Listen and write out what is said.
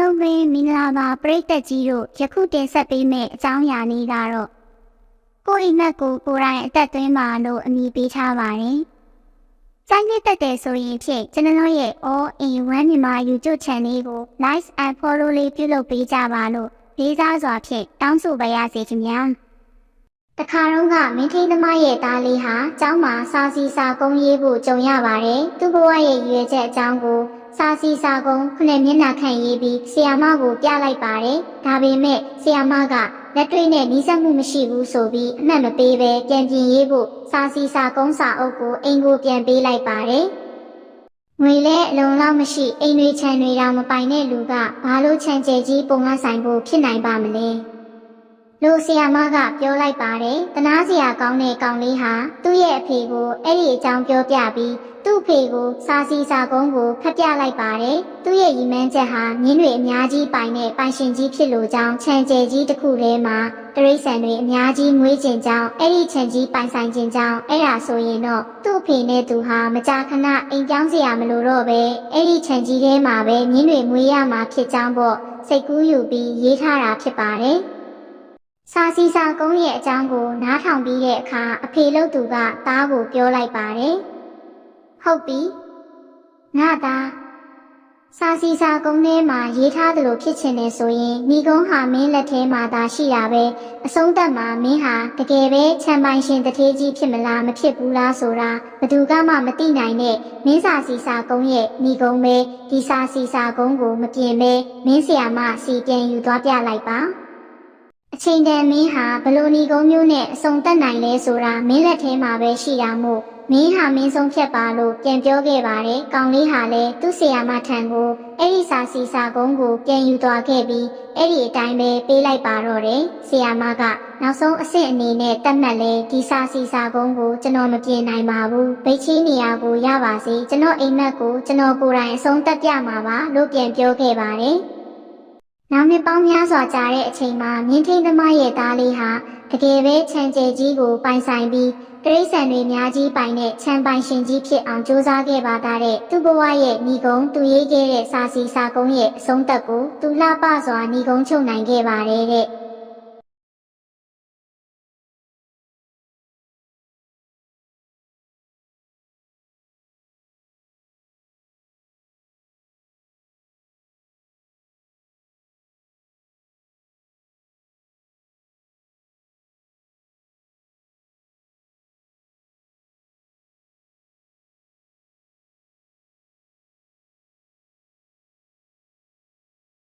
လုံးပဲမင်္ဂလာပါပရိသတ်ကြီးတို့ယခုတင်ဆက်ပေးမယ့်အကြောင်းအရာလေးကတော့ကိုယ့်အိမ်မက်ကိုကိုယ်တိုင်အသက်သွင်းပါလို့အမည်ပေးထားပါတယ်။စိုင်းနေတက်တယ်ဆိုရင်ဖြင့်ကျွန်တော်တို့ရဲ့ All in One မြန်မာ YouTube Channel ကို Like and Follow လေးပြုလုပ်ပေးကြပါလို့လေးစားစွာဖြင့်တောင်းဆိုပါရစေခင်ဗျာ။တခါတော့ကမင်းထိန်သမားရဲ့သားလေးဟာကျောင်းမှာစာစီစာကုန်းရေးဖို့ကြုံရပါတယ်။သူ့ဘဝရဲ့ရည်ရွယ်ချက်အကြောင်းကို စာစီစာကုန်းခုနှစ်မျက်နှာခန့်ရေးပြီးဆီယာမကိုပြလိုက်ပါတယ်။ဒါပေမဲ့ဆီယာမကလက်တွေ့နဲ့နီးစပ်မှုမရှိဘူးဆိုပြီးအမှတ်မပေးဘဲပြန်ပြင်ရေးဖို့စာစီစာကုန်းစာအုပ်ကိုအိမ်ကိုပြန်ပေးလိုက်ပါတယ်။ငွေလဲအလုံးလောက်မရှိအိမ်တွေခြံတွေတောင်မပိုင်တဲ့လူကဘာလို့ခြံကျဲကြီးပုံကဆိုင်ဖို့ဖြစ်နိုင်ပါမလဲ။လူဆီယာမကပြောလိုက်ပါတယ်။တနာစရာကောင်းတဲ့ကောင်လေးဟာသူ့ရဲ့အဖေကိုအဲ့ဒီအကြောင်းပြောပြပြီး သူ့အဖေကိုစာစီစာကုန်းကိုဖတ်ပြလိုက်ပါတယ်။သူ့ရဲ့ရည်မှန်းချက်ဟာမြင်းတွေအများကြီးပိုင်တဲ့ပိုင်ရှင်ကြီးဖြစ်လို့ကြောင်းခြံကျဲကြီးတစ်ခုထဲမှာတရိษံတွေအများကြီးငွေကျင်ကြောင်းအဲ့ဒီခြံကြီးပိုင်ဆိုင်ခြင်းကြောင်းအဲ့ဒါဆိုရင်တော့သူ့အဖေနဲ့သူဟာမကြာခဏအိမ်ပြောင်းစရာမလိုတော့ပဲအဲ့ဒီခြံကြီးထဲမှာပဲမြင်းတွေမွေးရမှာဖြစ်ကြောင်းပေါ့စိတ်ကူးယူပြီးရေးထားတာဖြစ်ပါတယ်။စာစီစာကုန်းရဲ့အကြောင်းကိုနားထောင်ပြီးတဲ့အခါအဖေလို့သူကသားကိုပြောလိုက်ပါတယ်။ ဟုတ်ပြီ။ငါသားစာစီစာကုန်းထဲမှာရေးထားသလိုဖြစ်ချင်တယ်ဆိုရင်မိကုန်းဟာမင်းလက်ထဲမှာသာရှိတာပဲအဆုံးသတ်မှာမင်းဟာတကယ်ပဲချမ်းပိုင်ရှင်တထေးကြီးဖြစ်မလားမဖြစ်ဘူးလားဆိုတာဘယ်သူကမှမသိနိုင်တဲ့မင်းစာစီစာကုန်းရဲ့မိကုန်းပဲဒီစာစီစာကုန်းကိုမပြင်ပဲမင်းဆရာမစီပြန်ယူသွားပြလိုက်ပါ အချိန်တန်မင်းဟာဘလို့နီကုန်းမျိုးနဲ့အစုံတက်နိုင်လဲဆိုတာမင်းလက်ထဲမှာပဲရှိတာမို့မင်းဟာမင်းဆုံးဖြတ်ပါလို့ပြန်ပြောခဲ့ပါတယ်။ကောင်လေးဟာလည်းသူ့ဆရာမထံကိုအဲ့ဒီစာစီစာကုန်းကိုပြန်ယူသွားခဲ့ပြီးအဲ့ဒီအတိုင်းပဲပေးလိုက်ပါတော့တယ်။ဆရာမကနောက်ဆုံးအဆင့်အနေနဲ့တတ်မှတ်လဲဒီစာစီစာကုန်းကိုကျွန်တော်မပြင်နိုင်ပါဘူး။ဗိတ်ချီးနေရာကိုရပါစေ။ကျွန်တော်အိမ်မက်ကိုကျွန်တော်ကိုယ်တိုင်အဆုံးတက်ပြမှာပါလို့ပြန်ပြောခဲ့ပါတယ်။ နောက်နှစ်ပေါင်းများစွာကြာတဲ့အချိန်မှာမြင်းထိန်သမားရဲ့သားလေးဟာတကယ်ပဲခြံကျဲကြီးကိုပိုင်ဆိုင်ပြီးတရိษံတွေအများကြီးပိုင်တဲ့ခြံပိုင်ရှင်ကြီးဖြစ်အောင်ကြိုးစားခဲ့ပါသားတဲ့သူ့ဘဝရဲ့ညီကုန်းသူရေးခဲ့တဲ့စာစီစာကုန်းရဲ့အဆုံးသက်ကိုသူလှပစွာညီကုန်းချုပ်နိုင်ခဲ့ပါတယ်တဲ့